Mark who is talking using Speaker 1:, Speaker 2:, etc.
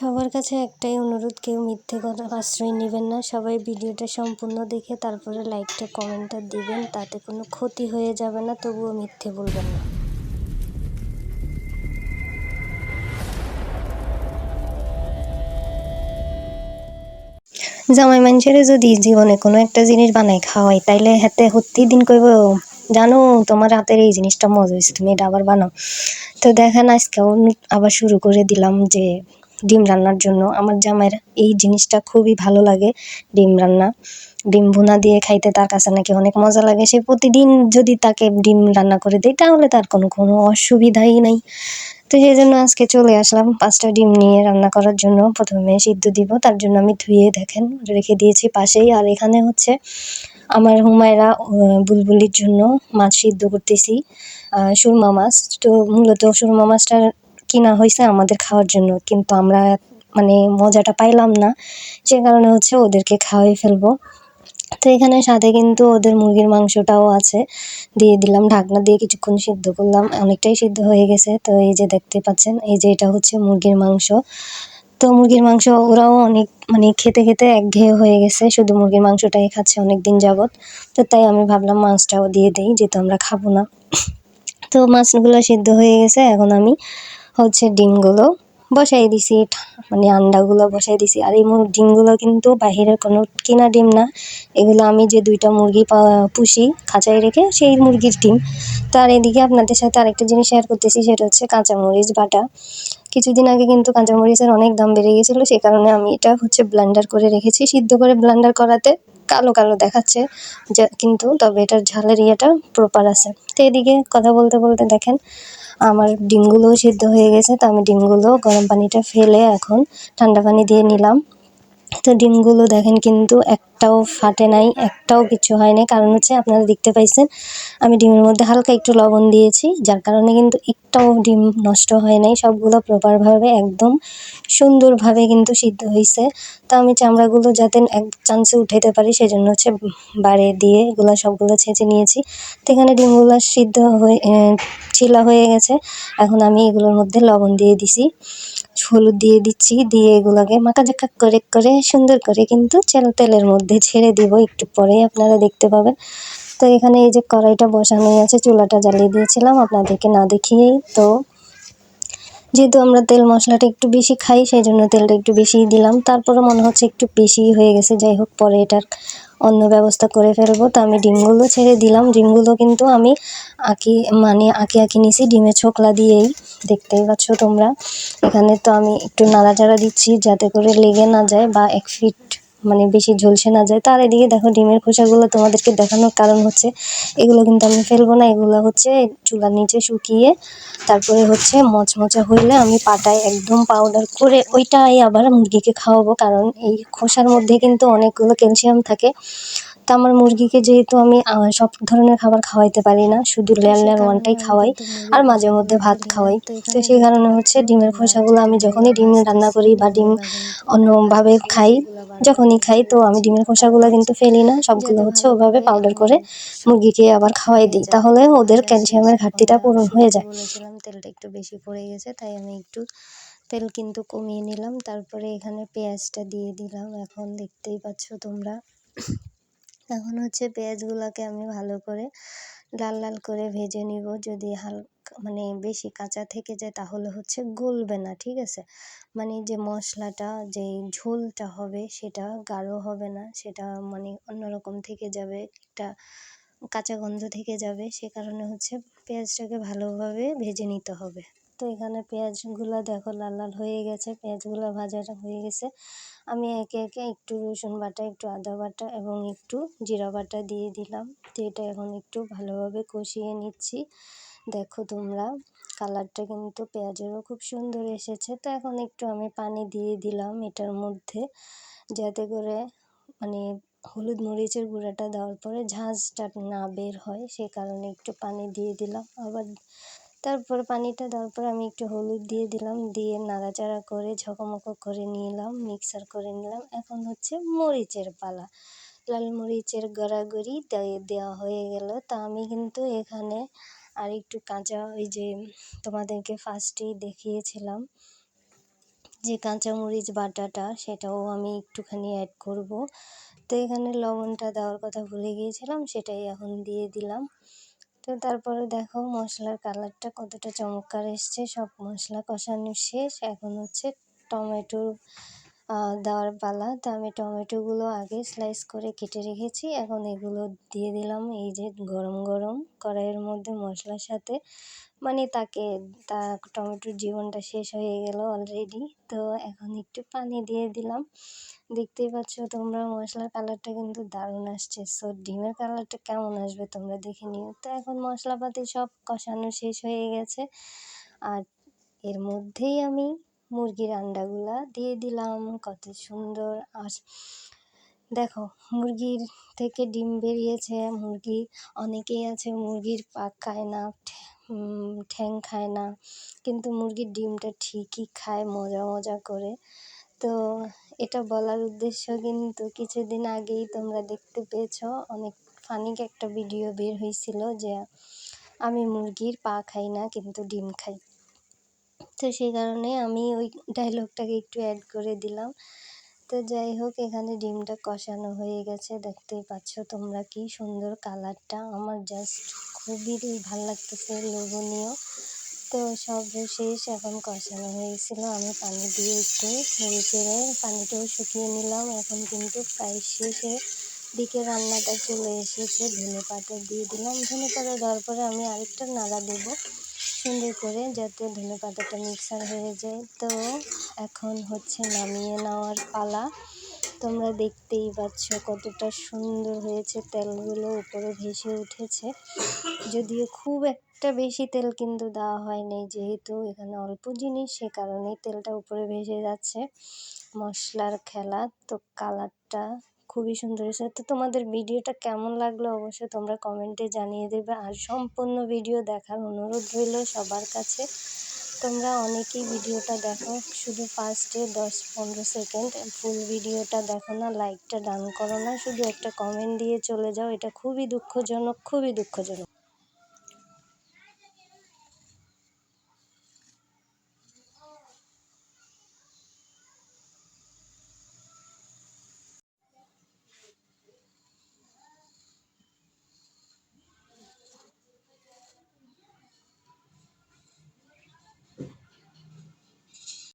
Speaker 1: সবার কাছে একটাই অনুরোধ, কেউ মিথ্যে কথা আশ্রয় নেবেন না। সবাই ভিডিওটা সম্পূর্ণ দেখে তারপরে লাইকটা, কমেন্টটা দিবেন, তাতে কোনো ক্ষতি হয়ে যাবে না, তবুও মিথ্যে বলবেন না। জামাই মানুষের যদি জীবনে কোনো একটা জিনিস বানাই খাওয়াই তাইলে হাতে হত্যি দিন কইব, জানো, তোমার হাতের এই জিনিসটা মজা হয়েছে তুমি এটা আবার বানাও। তো দেখেন, আজকেও আবার শুরু করে দিলাম যে ডিম রান্নার জন্য। আমার জামাইয়ের এই জিনিসটা খুবই ভালো লাগে, ডিম রান্না। ডিম ভুনা দিয়ে খাইতে তার কাছে নাকি অনেক মজা লাগে। সে প্রতিদিন যদি তাকে ডিম রান্না করে দেয়, তাহলে তার কোনো কোনো অসুবিধাই নাই। তো সেই জন্য আজকে চলে আসলাম পাঁচটা ডিম নিয়ে রান্না করার জন্য। প্রথমে সিদ্ধ দিব, তার জন্য আমি ধুয়ে দেখেন, রেখে দিয়েছি পাশেই। আর এখানে হচ্ছে আমার হুমায়রা বুলবুলির জন্য মাছ সিদ্ধ করতেছি সুরমা মাছ। তো মূলত সুরমা মাছটা কিনা হয়েছে আমাদের খাওয়ার জন্য, কিন্তু আমরা মানে মজাটা পাইলাম না। সে কারণে হচ্ছে ওদেরকে খাওয়াই ফেলব। তো এখানে সাথে কিন্তু ওদের মুরগির মাংসটাও আছে। দিয়ে দিলাম ঢাকনা দিয়ে কিছুক্ষণ সিদ্ধ করলাম। অনেকটাই সিদ্ধ হয়ে গেছে। তো এই যে দেখতে পাচ্ছেন, এই যে এটা হচ্ছে মুরগির মাংস। তো মুরগির মাংস ওরাও অনেক মানে খেতে খেতে একঘেয়ে হয়ে গেছে। শুধু মুরগির মাংসটাই খাচ্ছে অনেক দিন যাবৎ। তো তাই আমি ভাবলাম মাছটাও দিয়ে দিই, যেহেতু আমরা খাব না। তো মাছগুলো সিদ্ধ হয়ে গেছে। এখন আমি হচ্ছে ডিমগুলো বসাই দিছি মানে আন্ডাগুলো বসাই দিছি। আর এই ডিমগুলো কিন্তু বাহিরের কোনো কিনা ডিম না। এগুলো আমি যে দুইটা মুরগি পুষি, খাঁচায় রেখে সেই মুরগির ডিম। তার এদিকে আপনাদের সাথে আরেকটা জিনিস শেয়ার করতেছি, সেটা হচ্ছে কাঁচামরিচ বাটা। কিছুদিন আগে কিন্তু কাঁচামরিচের অনেক দাম বেড়ে গেছিল সে কারণে আমি এটা হচ্ছে ব্লেন্ডার করে রেখেছি। সিদ্ধ করে ব্লান্ডার করাতে কালো কালো দেখাচ্ছে, যে কিন্তু তবে এটার ঝালের ইয়েটা প্রপার আছে। তো এদিকে কথা বলতে বলতে দেখেন, আমার ডিমগুলোও সিদ্ধ হয়ে গেছে, তো আমি ডিমগুলো গরম পানিটা ফেলে এখন ঠান্ডা পানি দিয়ে নিলাম। তো ডিমগুলো দেখেন কিন্তু একটাও ফাটে নাই, একটাও কিছু হয় নাই কারণ হচ্ছে আপনারা দেখতে পাইছেন, আমি ডিমের মধ্যে হালকা একটু লবণ দিয়েছি, যার কারণে কিন্তু একটাও ডিম নষ্ট হয় নাই, সবগুলো প্রপারভাবে একদম সুন্দরভাবে কিন্তু সিদ্ধ হয়েছে তো আমি চামড়াগুলো যাতে এক চান্সে উঠাইতে পারি সেই জন্য হচ্ছে বাড়ে দিয়ে এগুলো সবগুলো ছেঁচে নিয়েছি। তো এখানে ডিমগুলো সিদ্ধ হয়ে চিলা হয়ে গেছে। এখন আমি এগুলোর মধ্যে লবণ দিয়ে দিছি, হলুদ দিয়ে দিচ্ছি, দিয়ে এগুলোকে মাখাঝাকা করে করে সুন্দর করে কিন্তু তেলের মধ্যে ছেড়ে দিব। একটু পরে আপনারা দেখতে পাবেন। তো এখানে এই যে কড়াইটা বসানোই আছে, চুলাটা জ্বালিয়ে দিয়েছিলাম, আপনাদেরকে না দেখিয়েই। তো যেহেতু আমরা তেল মশলাটা একটু বেশি খাই, সেই জন্য তেলটা একটু বেশিই দিলাম। তারপরে মনে হচ্ছে একটু বেশিই হয়ে গেছে, যাই হোক, পরে এটার অন্য ব্যবস্থা করে ফেলব। তো আমি ডিমগুলো ছেড়ে দিলাম। ডিমগুলো কিন্তু আমি আঁকি মানে আঁকি আঁকি নিছি ডিমের ছোকলা দিয়েই। দেখতেই পাচ্ছ তোমরা। এখানে তো আমি একটু নাড়াচাড়া দিচ্ছি, যাতে করে লেগে না যায় বা এক ফিট মানে বেশি ঝলসে না যায়। তার এদিকে দেখো ডিমের খোসাগুলো তোমাদেরকে দেখানোর কারণ হচ্ছে, এগুলো কিন্তু আমি ফেলব না। এগুলো হচ্ছে চুলার নিচে শুকিয়ে, তারপরে হচ্ছে মচমচা হইলে আমি পাটায় একদম পাউডার করে ওইটাই আবার মুরগিকে খাওয়াবো। কারণ এই খোসার মধ্যে কিন্তু অনেকগুলো ক্যালসিয়াম থাকে। তো আমার মুরগিকে যেহেতু আমি সব ধরনের খাবার খাওয়াইতে পারি না, শুধু লেয়ার লেয়ার ওয়ানটাই খাওয়াই, আর মাঝে মধ্যে ভাত খাওয়াই। তো সেই কারণে হচ্ছে ডিমের খোসাগুলো আমি যখনই ডিম রান্না করি বা ডিম অন্যভাবে খাই, যখনই খাই, তো আমি ডিমের খোসাগুলো কিন্তু ফেলি না, সবগুলো হচ্ছে ওভাবে পাউডার করে মুরগিকে আবার খাওয়াই দিই। তাহলে ওদের ক্যালসিয়ামের ঘাটতিটা পূরণ হয়ে যায়। তেলটা একটু বেশি পড়ে গেছে, তাই আমি একটু তেল কিন্তু কমিয়ে নিলাম। তারপরে এখানে পেঁয়াজটা দিয়ে দিলাম। এখন দেখতেই পাচ্ছ তোমরা। এখন হচ্ছে পেঁয়াজগুলোকে আমি ভালো করে লাল লাল করে ভেজে নিব। যদি হালকা মানে বেশি কাঁচা থেকে যায় তাহলে হচ্ছে গলবে না, ঠিক আছে? মানে যে মশলাটা, যে ঝোলটা হবে সেটা গাঢ় হবে না, সেটা মানে অন্যরকম থেকে যাবে, একটা কাঁচা গন্ধ থেকে যাবে, সে কারণে হচ্ছে পেঁয়াজটাকে ভালোভাবে ভেজে নিতে হবে। তো এখানে পেঁয়াজগুলো দেখো লাল লাল হয়ে গেছে, পেঁয়াজগুলো ভাজাটা হয়ে গেছে। আমি একে একে একটু রসুন বাটা, একটু আদা বাটা এবং একটু জিরা বাটা দিয়ে দিলাম। তো এটা এখন একটু ভালোভাবে কষিয়ে নিচ্ছি। দেখো তোমরা, কালারটা কিন্তু পেঁয়াজেরও খুব সুন্দর এসেছে। তো এখন একটু আমি পানি দিয়ে দিলাম এটার মধ্যে, যাতে করে মানে হলুদ মরিচের গুঁড়াটা দেওয়ার পরে ঝাঁঝটা না বের হয়, সে কারণে একটু পানি দিয়ে দিলাম। আবার তারপর পানিটা দেওয়ার পর আমি একটু হলুদ দিয়ে দিলাম, দিয়ে নাড়াচাড়া করে ঝকমকো করে নিলাম, মিক্সার করে নিলাম। এখন হচ্ছে মরিচের পালা। লাল মরিচের গড়াগড়ি দেওয়া হয়ে গেল। তা আমি কিন্তু এখানে আর একটু কাঁচা ওই যে তোমাদেরকে ফার্স্টেই দেখিয়েছিলাম, যে কাঁচামরিচ বাটাটা, সেটাও আমি একটুখানি অ্যাড করব। তো এখানে লবণটা দেওয়ার কথা ভুলে গিয়েছিলাম, সেটাই এখন দিয়ে দিলাম। তো তারপরে দেখো মশলার কালারটা কতটা চমৎকার এসছে। সব মশলা কষানো শেষ। এখন হচ্ছে টমেটো দেওয়ার পালা। তো আমি টমেটোগুলো আগে স্লাইস করে কেটে রেখেছি। এখন এগুলো দিয়ে দিলাম এই যে গরম গরম কড়াইয়ের মধ্যে মশলার সাথে। মানে তাকে, তা টমেটোর জীবনটা শেষ হয়ে গেল অলরেডি তো এখন একটু পানি দিয়ে দিলাম। দেখতেই পাচ্ছ তোমরা মশলার কালারটা কিন্তু দারুণ আসছে। সো ডিমের কালারটা কেমন আসবে তোমরা দেখে নিও। তো এখন মশলাপাতি সব কষানো শেষ হয়ে গেছে। আর এর মধ্যেই আমি মুরগির আন্ডাগুলা দিয়ে দিলাম, কত সুন্দর। আর দেখো, মুরগির থেকে ডিম বেরিয়েছে, মুরগি অনেকেই আছে মুরগির পাক খায় না, ঠ্যাং খায় না, কিন্তু মুরগির ডিমটা ঠিকই খায় মজা মজা করে। তো এটা বলার উদ্দেশ্য কিন্তু কিছুদিন আগেই তোমরা দেখতে পেয়েছ, অনেক ফানিক একটা ভিডিও বের হয়েছিল যে আমি মুরগির পা খাই না, কিন্তু ডিম খাই। তো সেই কারণে আমি ওই ডায়লগটাকে একটু অ্যাড করে দিলাম। তো যাই হোক, এখানে ডিমটা কষানো হয়ে গেছে। দেখতেই পাচ্ছ তোমরা কি সুন্দর কালারটা। আমার জাস্ট খুবই ভালো লাগতেছে লোভনীয়। তো সব শেষ, এখন কষানো হয়েছিল। আমি পানি দিয়ে একটু নেড়ে পানিটাও শুকিয়ে নিলাম। এখন কিন্তু প্রায় শেষে দিকে রান্নাটা চলে এসেছে। ধনে পাতা দিয়ে দিলাম। ধনে পাতা দেওয়ার পরে আমি আরেকটা নাড়া দেবো। সুন্দর করে যাতে ধনে পাতাটা মিক্সার হয়ে যায়। তো এখন হচ্ছে নামিয়ে নেওয়ার পালা। তোমরা দেখতেই পাচ্ছ কতটা সুন্দর হয়েছে তেলগুলো উপরে ভেসে উঠেছে। যদিও খুব একটা বেশি তেল কিন্তু দেওয়া হয়নি, যেহেতু এখানে অল্প জিনিস, সে কারণেই তেলটা উপরে ভেসে যাচ্ছে। মশলার খেলা, তো কালারটা খুবই সুন্দর এসেছে তো তোমাদের ভিডিওটা কেমন লাগল অবশ্যই তোমরা কমেন্টে জানিয়ে দেবে। আর সম্পূর্ণ ভিডিও দেখার অনুরোধ রইল সবার কাছে। তোমরা অনেকেই ভিডিওটা দেখো শুধু ফার্স্টে দশ পনেরো সেকেন্ড ফুল ভিডিওটা দেখো না লাইকটা ডান করো না। শুধু একটা কমেন্ট দিয়ে চলে যাও। এটা খুবই দুঃখজনক খুবই দুঃখজনক।